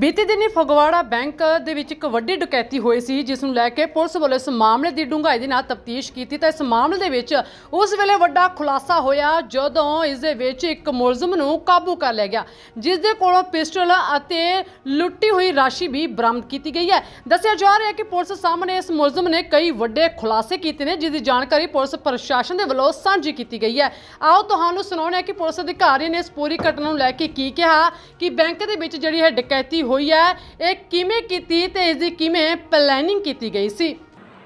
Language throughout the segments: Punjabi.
ਬੀਤੇ ਦਿਨੀ ਫਗਵਾੜਾ ਬੈਂਕ ਦੇ ਵਿੱਚ ਇੱਕ ਵੱਡੀ ਡਕੈਤੀ ਹੋਈ ਸੀ, ਜਿਸ ਨੂੰ ਲੈ ਕੇ ਪੁਲਿਸ ਵੱਲੋਂ ਇਸ ਮਾਮਲੇ ਦੀ ਡੂੰਘਾਈ ਦੇ ਨਾਲ ਤਫਤੀਸ਼ ਕੀਤੀ। ਤਾਂ ਇਸ ਮਾਮਲੇ ਦੇ ਵਿੱਚ ਉਸ ਵੇਲੇ ਵੱਡਾ ਖੁਲਾਸਾ ਹੋਇਆ, ਜਦੋਂ ਇਸ ਦੇ ਵਿੱਚ ਇੱਕ ਮੁਲਜ਼ਮ ਨੂੰ ਕਾਬੂ ਕਰ ਲਿਆ ਗਿਆ, ਜਿਸ ਦੇ ਕੋਲੋਂ ਪਿਸਟਲ ਅਤੇ ਲੁੱਟੀ ਹੋਈ ਰਾਸ਼ੀ ਵੀ ਬਰਾਮਦ ਕੀਤੀ ਗਈ ਹੈ। ਦੱਸਿਆ ਜਾ ਰਿਹਾ ਹੈ ਕਿ ਪੁਲਿਸ ਸਾਹਮਣੇ ਇਸ ਮੁਲਜ਼ਮ ਨੇ ਕਈ ਵੱਡੇ ਖੁਲਾਸੇ ਕੀਤੇ ਨੇ, ਜਿਸ ਦੀ ਜਾਣਕਾਰੀ ਪੁਲਿਸ ਪ੍ਰਸ਼ਾਸਨ ਦੇ ਵੱਲੋਂ ਸਾਂਝੀ ਕੀਤੀ ਗਈ ਹੈ। ਆਓ ਤੁਹਾਨੂੰ ਸੁਣਾਉਂਦੇ ਹਾਂ ਕਿ ਪੁਲਿਸ ਅਧਿਕਾਰੀ ਨੇ ਇਸ ਪੂਰੀ ਘਟਨਾ ਨੂੰ ਲੈ ਕੇ ਕੀ ਕਿਹਾ ਕਿ ਬੈਂਕ ਦੇ ਵਿੱਚ ਜਿਹੜੀ ਹੈ ਡਕੈਤੀ ਹੋਈ ਹੈ, ਇਹ ਕਿਵੇਂ ਕੀਤੀ ਤੇ ਇਸ ਦੀ ਕਿਵੇਂ ਪਲੈਨਿੰਗ ਕੀਤੀ ਗਈ ਸੀ?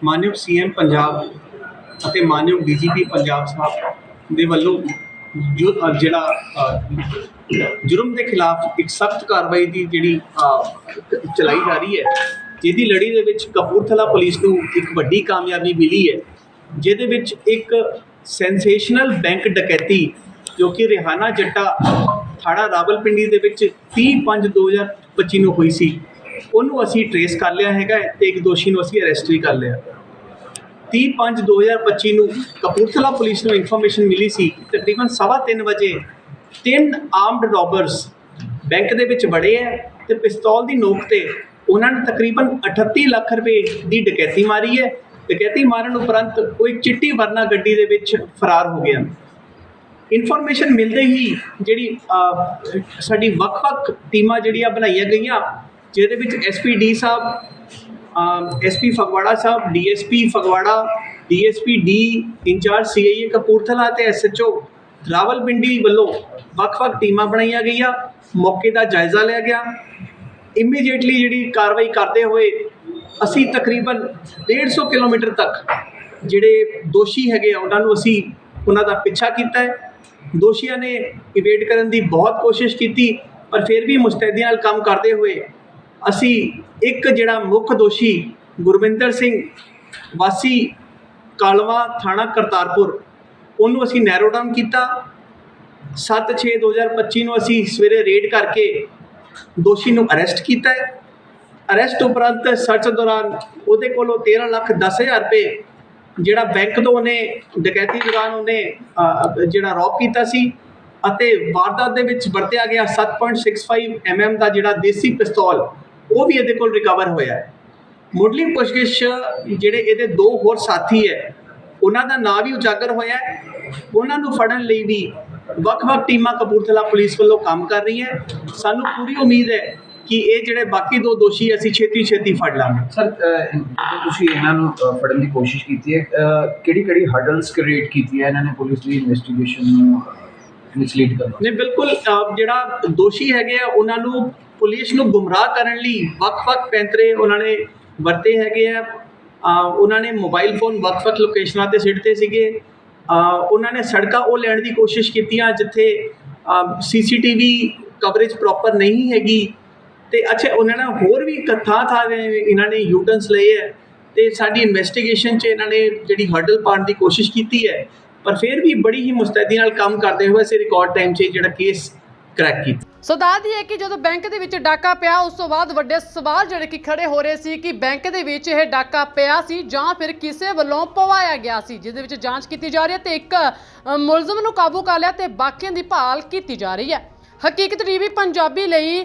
ਮਾਨਯੋਗ ਸੀਐਮ ਪੰਜਾਬ ਅਤੇ ਮਾਨਯੋਗ ਡੀਜੀਪੀ ਪੰਜਾਬ ਸਾਹਿਬ ਦੇ ਵੱਲੋਂ ਜੋ ਜਿਹੜਾ ਜੁਰਮ ਦੇ ਖਿਲਾਫ ਇੱਕ ਸਖਤ ਕਾਰਵਾਈ ਦੀ ਜਿਹੜੀ ਚਲਾਈ ਜਾ ਰਹੀ ਹੈ ਜਿਹਦੀ ਲੜੀ ਦੇ ਵਿੱਚ ਕਪੂਰਥਲਾ ਪੁਲਿਸ ਨੂੰ ਇੱਕ ਵੱਡੀ ਕਾਮਯਾਬੀ ਮਿਲੀ ਹੈ, ਜਿਹਦੇ ਵਿੱਚ ਇੱਕ ਸੈਂਸੇਸ਼ਨਲ ਬੈਂਕ ਡਕੈਤੀ ਜੋ ਕਿ ਰਿਹਾਨਾ ਜੱਟਾ ਥਾਣਾ ਰਾਵਲਪਿੰਡੀ ਦੇ ਵਿੱਚ ਪੱਚੀ ਨੂੰ ਹੋਈ ਸੀ। ਉਹਨੂੰ ਅਸੀਂ ਟਰੇਸ ਕਰ ਲਿਆ ਹੈਗਾ ਹੈ ਤੇ ਇੱਕ ਦੋਸ਼ੀ ਨੂੰ ਅਸੀਂ ਅਰੈਸਟ ਵੀ ਕਰ ਲਿਆ। 30/5/2025 ਨੂੰ ਕਪੂਰਥਲਾ ਪੁਲਿਸ ਨੂੰ ਇਨਫੋਰਮੇਸ਼ਨ ਮਿਲੀ ਸੀ। ਕਿ ਤਕਰੀਬਨ 3:30 ਵਜੇ ਤਿੰਨ ਆਰਮਡ ਰੋਬਰਸ ਬੈਂਕ ਦੇ ਵਿੱਚ ਵੜੇ ਹੈ ਤੇ ਪਿਸਤੌਲ ਦੀ ਨੋਕ ਤੇ ਉਹਨਾਂ ਨੇ ਤਕਰੀਬਨ 38 ਲੱਖ ਰੁਪਏ ਦੀ ਡਕੈਤੀ ਮਾਰੀ ਹੈ। ਡਕੈਤੀ ਮਾਰਨ ਉਪਰੰਤ ਉਹ ਇੱਕ ਚਿੱਟੀ ਵਰਨਾ ਗੱਡੀ ਦੇ ਵਿੱਚ ਫਰਾਰ ਹੋ ਗਿਆ। ਇਨਫੋਰਮੇਸ਼ਨ ਮਿਲਦੇ ਹੀ ਜਿਹੜੀ ਸਾਡੀ ਵੱਖ-ਵੱਖ ਟੀਮਾਂ ਜਿਹੜੀਆਂ ਬਣਾਈਆਂ ਗਈਆਂ, ਜਿਹਦੇ ਵਿੱਚ ਐਸਪੀਡੀ ਸਾਹਿਬ ਐਸਪੀ ਫਗਵਾੜਾ ਸਾਹਿਬ DSP Phagwara DSP D incharge CIA Kapurthala ਤੇ ਐਸਐਚਓ ਰਾਵਲਪਿੰਡੀ ਵੱਲੋਂ ਵੱਖ-ਵੱਖ ਟੀਮਾਂ ਬਣਾਈਆਂ ਗਈਆਂ, ਮੌਕੇ ਦਾ ਜਾਇਜ਼ਾ ਲਿਆ ਗਿਆ। ਇਮੀਡੀਏਟਲੀ ਜਿਹੜੀ ਕਾਰਵਾਈ ਕਰਦੇ ਹੋਏ ਅਸੀਂ ਤਕਰੀਬਨ 150 ਕਿਲੋਮੀਟਰ ਤੱਕ ਜਿਹੜੇ ਦੋਸ਼ੀ ਹੈਗੇ ਆ, ਉਹਨਾਂ ਨੂੰ ਅਸੀਂ ਉਹਨਾਂ ਦਾ ਪਿੱਛਾ ਕੀਤਾ ਹੈ। ਦੋਸ਼ੀਆਂ ਨੇ ਇਵੇਟ ਕਰਨ ਦੀ ਬਹੁਤ ਕੋਸ਼ਿਸ਼ ਕੀਤੀ, ਪਰ ਫਿਰ ਵੀ ਮੁਸਤੈਦੀ ਨਾਲ ਕੰਮ ਕਰਦੇ ਹੋਏ ਅਸੀਂ ਇੱਕ ਜਿਹੜਾ ਮੁੱਖ ਦੋਸ਼ੀ ਗੁਰਵਿੰਦਰ ਸਿੰਘ ਵਾਸੀ ਕਾਲਵਾ ਥਾਣਾ ਕਰਤਾਰਪੁਰ, ਉਹਨੂੰ ਅਸੀਂ ਨੈਰੋ ਡਾਊਨ ਕੀਤਾ। 7/6/2025 ਨੂੰ ਅਸੀਂ ਸਵੇਰੇ ਰੇਡ ਕਰਕੇ ਦੋਸ਼ੀ ਨੂੰ ਅਰੈਸਟ ਕੀਤਾ ਹੈ। ਅਰੈਸਟ ਉਪਰੰਤ ਸਰਚ ਦੌਰਾਨ ਉਹਦੇ ਕੋਲੋਂ 13 ਲੱਖ 10 ਹਜ਼ਾਰ ਰੁਪਏ ਜਿਹੜਾ ਬੈਂਕ ਤੋਂ ਉਹਨੇ ਡਕੈਤੀ ਦੌਰਾਨ ਉਹਨੇ ਜਿਹੜਾ ਰੌਬ ਕੀਤਾ ਸੀ ਅਤੇ ਵਾਰਦਾਤ ਦੇ ਵਿੱਚ ਵਰਤਿਆ ਗਿਆ 7.65 mm ਦਾ ਜਿਹੜਾ ਦੇਸੀ ਪਿਸਤੌਲ, ਉਹ ਵੀ ਇਹਦੇ ਕੋਲ ਰਿਕਵਰ ਹੋਇਆ ਹੈ। ਮੁੱਢਲੀ ਪੁੱਛਗਿੱਛ ਜਿਹੜੇ ਇਹਦੇ ਦੋ ਹੋਰ ਸਾਥੀ ਹੈ, ਉਹਨਾਂ ਦਾ ਨਾਂ ਵੀ ਉਜਾਗਰ ਹੋਇਆ ਹੈ। ਉਹਨਾਂ ਨੂੰ ਫੜਨ ਲਈ ਵੀ ਵੱਖ-ਵੱਖ ਟੀਮਾਂ ਕਪੂਰਥਲਾ ਪੁਲਿਸ ਵੱਲੋਂ ਕੰਮ ਕਰ ਰਹੀ ਹੈ। ਸਾਨੂੰ ਪੂਰੀ ਉਮੀਦ ਹੈ ਕਿ ਇਹ ਜਿਹੜੇ ਬਾਕੀ ਦੋ ਦੋਸ਼ੀ ਅਸੀਂ ਛੇਤੀ-ਛੇਤੀ ਫੜ ਲਾਂਗੇ। ਸਰ ਜਦੋਂ ਤੁਸੀਂ ਇਹਨਾਂ ਨੂੰ ਫੜਨ ਦੀ ਕੋਸ਼ਿਸ਼ ਕੀਤੀ ਹੈ ਕਿਹੜੀ ਕਿਹੜੀ ਹਰਡਲਸ ਕ੍ਰੀਏਟ ਕੀਤੀ ਹੈ ਇਹਨਾਂ ਨੇ ਪੁਲਿਸ ਦੀ ਇਨਵੈਸਟੀਗੇਸ਼ਨ ਨੂੰ ਮਿਸਲੀਡ ਕਰਨ ਨੇ ਬਿਲਕੁਲ ਜਿਹੜਾ ਦੋਸ਼ੀ ਹੈਗੇ ਆ ਉਹਨਾਂ ਨੂੰ ਪੁਲਿਸ ਨੂੰ ਗੁੰਮਰਾਹ ਕਰਨ ਲਈ ਵੱਖ-ਵੱਖ ਪੈਂਤਰੇ ਉਹਨਾਂ ਨੇ ਵਰਤੇ ਹੈਗੇ ਆ। ਉਹਨਾਂ ਨੇ ਮੋਬਾਈਲ ਫੋਨ ਵੱਖ-ਵੱਖ ਲੋਕੇਸ਼ਨਾਂ ਤੇ ਸਿੱਟਦੇ ਸੀਗੇ। ਉਹਨਾਂ ਨੇ ਸੜਕਾਂ ਉਹ ਲੈਣ ਦੀ ਕੋਸ਼ਿਸ਼ ਕੀਤੀਆਂ ਜਿੱਥੇ ਸੀਸੀਟੀਵੀ ਕਵਰੇਜ ਪ੍ਰੋਪਰ ਨਹੀਂ ਹੈਗੀ। ਤੇ ਅੱਛਾ, ਉਹਨਾਂ ਨੇ ਹੋਰ ਵੀ ਥਾਂ ਥਾਂ ਇਹਨਾਂ ਨੇ ਯੂਟਰਨਸ ਲਏ ਹੈ ਤੇ ਸਾਡੀ ਇਨਵੈਸਟੀਗੇਸ਼ਨ 'ਚ ਇਹਨਾਂ ਨੇ ਜਿਹੜੀ ਹਰਡਲ ਪਾਉਣ ਦੀ ਕੋਸ਼ਿਸ਼ ਕੀਤੀ ਹੈ, ਪਰ ਫਿਰ ਵੀ ਬੜੀ ਹੀ ਮੁਸਤੈਦੀ ਨਾਲ ਕੰਮ ਕਰਦੇ ਹੋਏ ਅਸੀਂ ਰਿਕਾਰਡ ਟਾਈਮ 'ਚ ਜਿਹੜਾ ਕੇਸ ਕਰੈਕ ਕੀਤਾ। ਸੋ ਦੱਸਦੀ ਹੈ ਕਿ ਜਦੋਂ ਬੈਂਕ ਦੇ ਵਿੱਚ ਡਾਕਾ ਪਿਆ, ਉਸ ਤੋਂ ਬਾਅਦ ਵੱਡੇ ਸਵਾਲ ਜਿਹੜੇ ਕਿ ਖੜੇ ਹੋ ਰਹੇ ਸੀ ਕਿ ਬੈਂਕ ਦੇ ਵਿੱਚ ਇਹ ਡਾਕਾ ਪਿਆ ਸੀ ਜਾਂ ਫਿਰ ਕਿਸੇ ਵੱਲੋਂ ਪਵਾਇਆ ਗਿਆ ਸੀ ਜਿਸ ਵਿੱਚ ਜਾਂਚ ਕੀਤੀ ਜਾ ਰਹੀ ਹੈ ਤੇ ਇੱਕ ਮੁਲਜ਼ਮ ਨੂੰ ਕਾਬੂ ਕਰ ਲਿਆ ਤੇ ਬਾਕੀਆਂ ਦੀ ਭਾਲ ਕੀਤੀ ਜਾ ਰਹੀ ਹੈ। ਹਕੀਕਤ ਟੀਵੀ ਪੰਜਾਬੀ ਲਈ